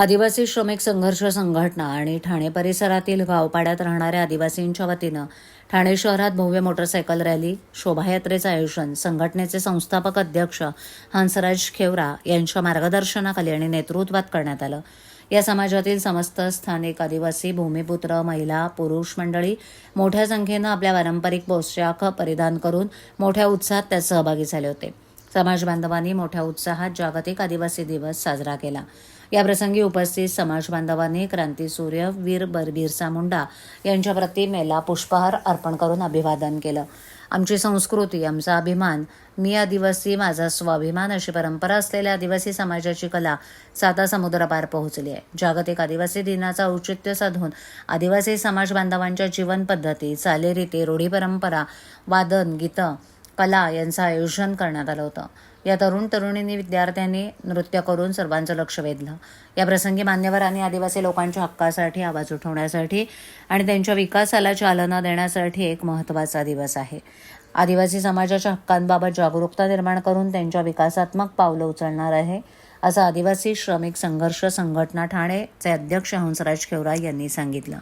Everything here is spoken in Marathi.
आदिवासी श्रमिक संघर्ष संघटना आणि ठाणे परिसरातील गावपाड्यात राहणाऱ्या आदिवासींच्या वतीनं ठाणे शहरात भव्य मोटरसायकल रॅली शोभायात्रेचं आयोजन संघटनेचे संस्थापक अध्यक्ष हंसराज खेवरा यांच्या मार्गदर्शनाखाली आणि नेतृत्वात करण्यात आलं. या समाजातील समस्त स्थानिक आदिवासी भूमिपुत्र महिला पुरुष मंडळी मोठ्या संख्येनं आपल्या पारंपरिक पोशाख परिधान करून मोठ्या उत्साहात त्यात सहभागी झाले होते. समाज बांधवांनी मोठ्या उत्साहात जागतिक आदिवासी दिवस साजरा केला. याप्रसंगी उपस्थित समाज बांधवांनी क्रांतीसूर्य वीर बर बिरसा मुंडा यांच्या प्रतिमेला पुष्पहार अर्पण करून अभिवादन केलं. आमची संस्कृती आमचा अभिमान मी आदिवासी माझा स्वाभिमान अशी परंपरा असलेल्या आदिवासी समाजाची कला साता समुद्रापार पोहोचली आहे. जागतिक आदिवासी दिनाचा औचित्य साधून आदिवासी समाज बांधवांच्या जीवन चालीरीती रूढी परंपरा वादन गीतं कला यांचं आयोजन करण्यात आलं होतं. या तरुण तरुणींनी विद्यार्थ्यांनी नृत्य करून सर्वांचं लक्ष वेधलं. या प्रसंगी मान्यवरांनी आदिवासी लोकांच्या हक्कासाठी आवाज उठवण्यासाठी आणि त्यांच्या विकासाला चालना देण्यासाठी एक महत्त्वाचा दिवस आहे. आदिवासी समाजाच्या हक्कांबाबत जागरूकता निर्माण करून त्यांच्या विकासात्मक पावलं उचलणार आहे असं आदिवासी श्रमिक संघर्ष संघटना ठाणेचे अध्यक्ष हंसराज खेवरा यांनी सांगितलं.